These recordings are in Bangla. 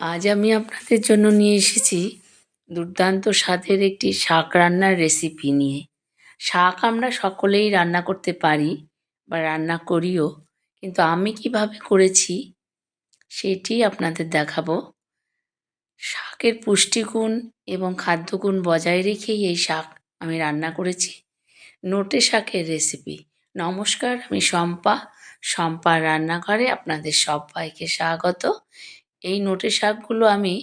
আজ আমি আপনাদের জন্য নিয়ে এসেছি দুর্দান্ত স্বাদের একটি শাক রান্নার রেসিপি নিয়ে। শাক আমরা সকলেই রান্না করতে পারি বা রান্না করিও, কিন্তু আমি কীভাবে করেছি সেটি আপনাদের দেখাবো। শাকের পুষ্টিগুণ এবং খাদ্যগুণ বজায় রেখেই এই শাক আমি রান্না করেছি। নোটে শাকের রেসিপি নমস্কার, আমি শম্পা। শম্পার রান্নাঘরে আপনাদের সবাইকে স্বাগত। এই নোটে শাকগুলো আমি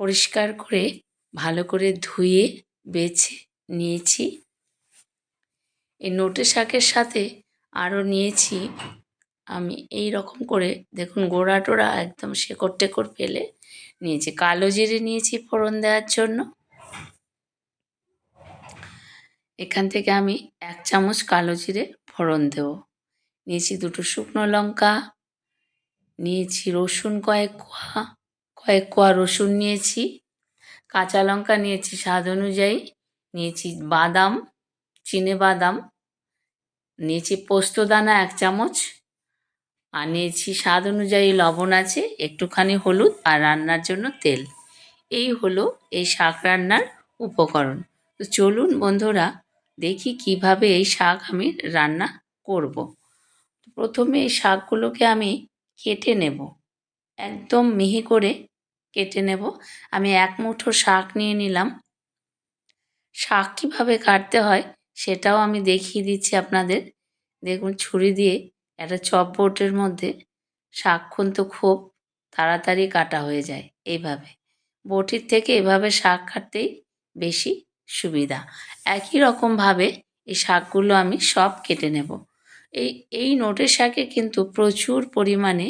পরিষ্কার করে ভালো করে ধুয়ে, বেছে নিয়েছি। এই নোটে শাকের সাথে আরও নিয়েছি আমি এই রকম করে, দেখুন গোড়া টোড়া একদম শেকড় টেকড় ফেলে নিয়েছি। কালো জিরে নিয়েছি ফোড়ন দেওয়ার জন্য। এখান থেকে আমি এক চামচ কালো জিরে ফোড়ন দেবো। নিয়েছি দুটো শুকনো লঙ্কা নিয়েছি রসুন, কয়েক কোয়া কয়েক কোয়া রসুন নিয়েছি, কাঁচা লঙ্কা নিয়েছি স্বাদ অনুযায়ী, নিয়েছি বাদাম, চিনে বাদাম, নিয়েছি পোস্তদানা এক চামচ, আর নিয়েছি স্বাদ অনুযায়ী লবণ আছে, একটুখানি হলুদ আর রান্নার জন্য তেল। এই হলো এই শাক রান্নার উপকরণ। তো চলুন বন্ধুরা, দেখি কীভাবে এই শাক আমি রান্না করব। প্রথমে এই শাকগুলোকে আমি কেটে নেব। একদম মিহি করে কেটে নেব। আমি এক মুঠো শাক নিয়ে নিলাম। শাক কীভাবে কাটতে হয় সেটাও আমি দেখিয়ে দিচ্ছি আপনাদের। দেখুন, ছুরি দিয়ে একটা চপ চপবোর্ডের মধ্যে শাক খুনতে খুব তাড়াতাড়ি কাটা হয়ে যায় এইভাবে। বটির থেকে এভাবে শাক কাটতেই বেশি সুবিধা। একই রকমভাবে এই শাকগুলো আমি সব কেটে নেব। এই এই নোটের শাকে কিন্তু প্রচুর পরিমাণে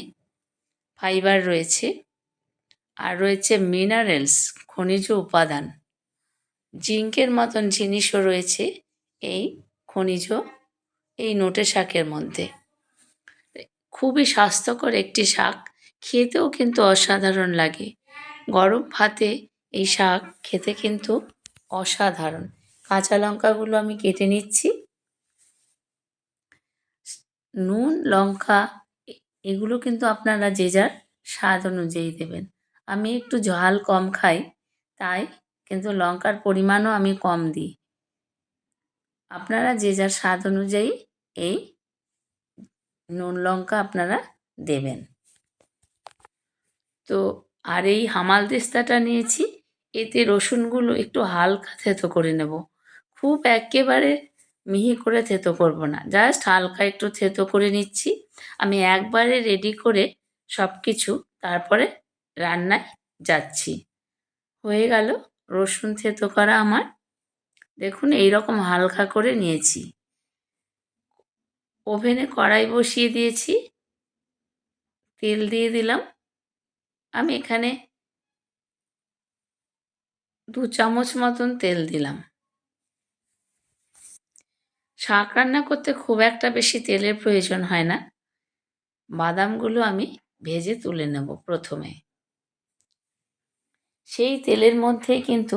ফাইবার রয়েছে আর রয়েছে মিনারেলস, খনিজ উপাদান। জিঙ্কের মতন জিনিসও রয়েছে এই খনিজ, এই নোটে শাকের মধ্যে। খুবই স্বাস্থ্যকর একটি শাক, খেতেও কিন্তু অসাধারণ লাগে। গরম ভাতে এই শাক খেতে কিন্তু অসাধারণ। কাঁচা লঙ্কাগুলো আমি কেটে নিচ্ছি। নুন, লঙ্কা এগুলো কিন্তু আপনারা যে যার স্বাদ অনুযায়ী দেবেন। আমি একটু ঝাল কম খাই, তাই কিন্তু লঙ্কার পরিমাণও আমি কম দিই। আপনারা যে যার স্বাদ অনুযায়ী এই নুন, লঙ্কা আপনারা দেবেন। তো আর এই হামাল দিস্তাটা নিয়েছি, এতে রসুনগুলো একটু হালকা থেতো করে নেব। খুব একেবারে মিহি করে থেতো করব না। জাস্ট হালকা একটু থেতো করে নিচ্ছি। আমি একবারে রেডি করে সব কিছু তারপরে রান্নায় যাচ্ছি। হয়ে গেল রসুন থেতো করা আমার। দেখুন এই রকম হালকা করে নিয়েছি। ওভেনে কড়াই বসিয়ে দিয়েছি। তেল দিয়ে দিলাম। আমি এখানে দু চামচ মতন তেল দিলাম। শাক রান্না করতে খুব একটা বেশি তেলের প্রয়োজন হয় না। বাদামগুলো আমি ভেজে তুলে নেব প্রথমে। সেই তেলের মধ্যে কিন্তু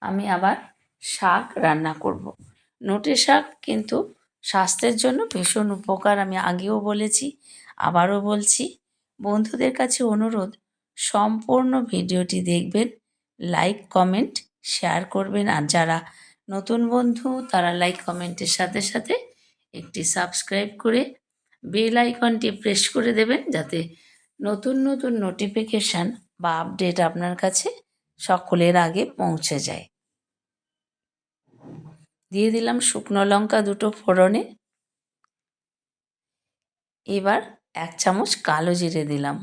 আমি আবার শাক রান্না করব। নোটে শাক কিন্তু স্বাস্থ্যের জন্য ভীষণ উপকার, আমি আগেও বলেছি, আবারও বলছি। বন্ধুদের কাছে অনুরোধ, সম্পূর্ণ ভিডিওটি দেখবেন, লাইক, কমেন্ট, শেয়ার করবেন। আর যারা নতুন বন্ধু, তারা লাইক কমেন্টের সাথে সাথে একটি সাবস্ক্রাইব করে বেল আইকনটি প্রেস করে দেবেন যাতে নতুন নতুন নোটিফিকেশান বা আপডেট আপনার কাছে সকলের আগে পৌঁছে যায়। দিয়ে দিলাম শুকনো লঙ্কা দুটো ফোড়নে। এবার এক চামচ কালো জিরে দিলাম।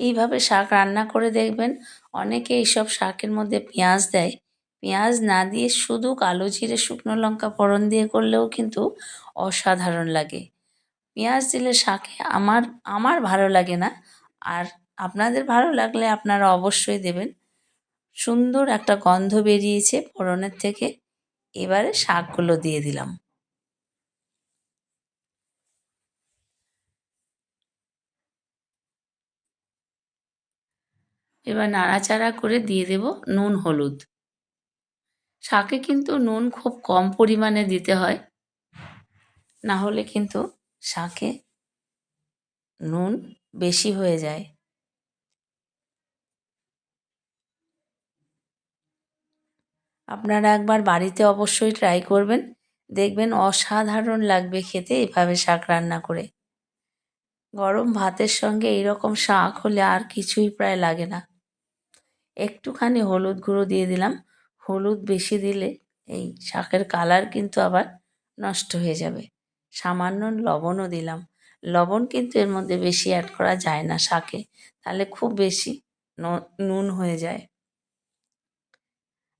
এইভাবে শাক রান্না করে দেখবেন, অনেকে এইসব শাকের মধ্যে পেঁয়াজ দেয় পেঁয়াজ না দিয়ে শুধু কালো জিরে, শুকনো লঙ্কা ফোড়ন দিয়ে করলেও কিন্তু অসাধারণ লাগে। পেঁয়াজ দিলে শাকে আমার আমার ভালো লাগে না। আর আপনাদের ভালো লাগলে আপনারা অবশ্যই দেবেন। সুন্দর একটা গন্ধ বেরিয়েছে ফোড়নের থেকে। এবারে শাকগুলো দিয়ে দিলাম। এবার নাড়াচাড়া করে দিয়ে দেব নুন, হলুদ। শাকে কিন্তু নুন খুব কম পরিমাণে দিতে হয়। না হলে কিন্তু শাকে নুন বেশি হয়ে যায়। আপনারা একবার বাড়িতে অবশ্যই ট্রাই করবেন। দেখবেন অসাধারণ লাগবে খেতে এভাবে শাক রান্না করে। গরম ভাতের সঙ্গে এইরকম শাক হলে আর কিছুই প্রায় লাগে না। একটুখানি হলুদ গুঁড়ো দিয়ে দিলাম। হলুদ বেশি দিলে এই শাকের কালার কিন্তু আবার নষ্ট হয়ে যাবে। সামান্য লবণও দিলাম। লবণ কিন্তু এর মধ্যে বেশি অ্যাড করা যায় না শাকে, তাহলে খুব বেশি নুন হয়ে যায়।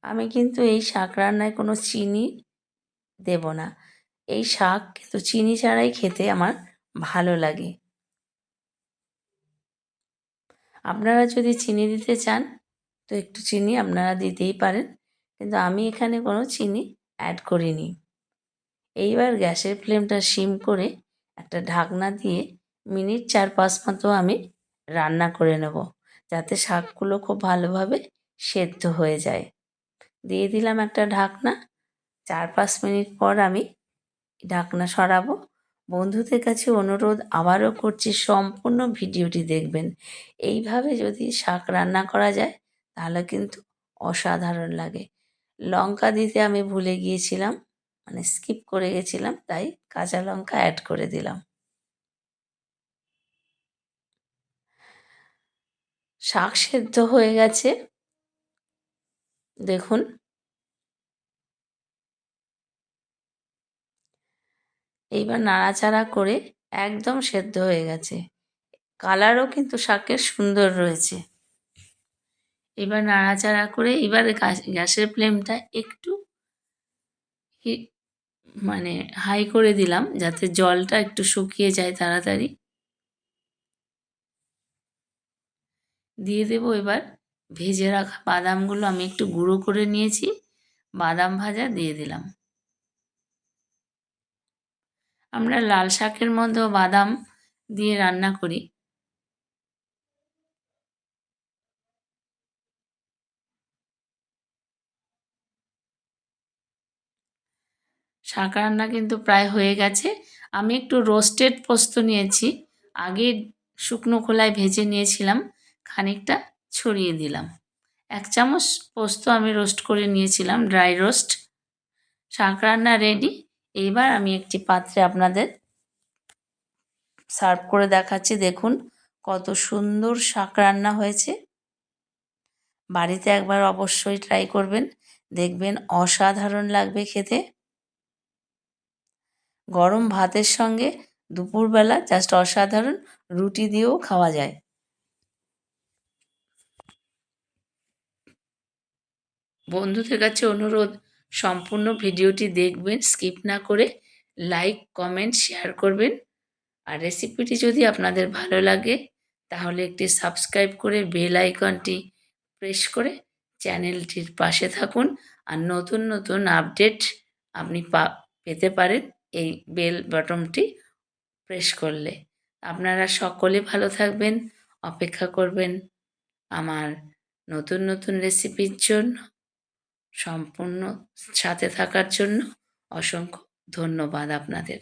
আমি কিন্তু এই শাক রান্নায় কোনো চিনি দেব না। এই শাক কিন্তু চিনি ছাড়াই খেতে আমার ভালো লাগে। আপনারা যদি চিনি দিতে চান, তো একটু চিনি আপনারা দিতেই পারেন। কিন্তু আমি এখানে কোনো চিনি অ্যাড করিনি। এইবার গ্যাসের ফ্লেমটা সিম করে একটা ঢাকনা দিয়ে মিনিট চার পাঁচ মতো আমি রান্না করে নেব, যাতে শাকগুলো খুব ভালোভাবে সেদ্ধ হয়ে যায়। দিয়ে দিলাম একটা ঢাকনা। চার পাঁচ মিনিট পর আমি ঢাকনা সরাবো। বন্ধুদের কাছে অনুরোধ, আবারও করছি, সম্পূর্ণ ভিডিওটি দেখবেন। এইভাবে যদি শাক রান্না করা যায়, তাহলে কিন্তু অসাধারণ লাগে। লঙ্কা দিতে আমি ভুলে গিয়েছিলাম মানে স্কিপ করে গেছিলাম, তাই কাঁচা লঙ্কা অ্যাড করে দিলাম। শাক সেদ্ধ হয়ে গেছে। দেখুন। এইবার নাড়াচাড়া করে একদম সেদ্ধ হয়ে গেছে। কালারও কিন্তু শাকের সুন্দর রয়েছে। এবার নাড়াচাড়া করে এবার গ্যাসের ফ্লেমটা একটু মানে হাই করে দিলাম যাতে জলটা একটু শুকিয়ে যায় তাড়াতাড়ি। দিয়ে দেব এবার ভেজে রাখা বাদামগুলো আমি একটু গুঁড়ো করে নিয়েছি, বাদাম ভাজা দিয়ে দিলাম। আমরা লাল শাকের মধ্যেও বাদাম দিয়ে রান্না করি। শাক রান্না কিন্তু প্রায় হয়ে গেছে। আমি একটু রোস্টেড পোস্ত নিয়েছি। আগে শুকনো খোলায় ভেজে নিয়েছিলাম, খানিকটা ছড়িয়ে দিলাম। এক চামচ পোস্ত আমি রোস্ট করে নিয়েছিলাম ড্রাই রোস্ট শাক রান্না রেডি এইবার আমি একটি পাত্রে আপনাদের সার্ভ করে দেখাচ্ছি। দেখুন কত সুন্দর শাক রান্না হয়েছে। বাড়িতে একবার অবশ্যই ট্রাই করবেন। দেখবেন অসাধারণ লাগবে খেতে। গরম ভাতের সঙ্গে দুপুরবেলা জাস্ট অসাধারণ রুটি দিয়েও খাওয়া যায়। বন্ধুদের কাছে অনুরোধ, সম্পূর্ণ ভিডিওটি দেখবেন স্কিপ না করে লাইক কমেন্ট শেয়ার করবেন। আর রেসিপিটি যদি আপনাদের ভালো লাগে, তাহলে একটি সাবস্ক্রাইব করে বেল আইকনটি প্রেস করে চ্যানেলটির পাশে থাকুন। আর নতুন নতুন আপডেট আপনি পা পেতে পারেন। এই বেল বটমটি প্রেস করলে। আপনারা সকলে ভালো থাকবেন, অপেক্ষা করবেন আমার নতুন নতুন রেসিপির জন্য, সম্পূর্ণ সাথে থাকার জন্য অসংখ্য ধন্যবাদ আপনাদের।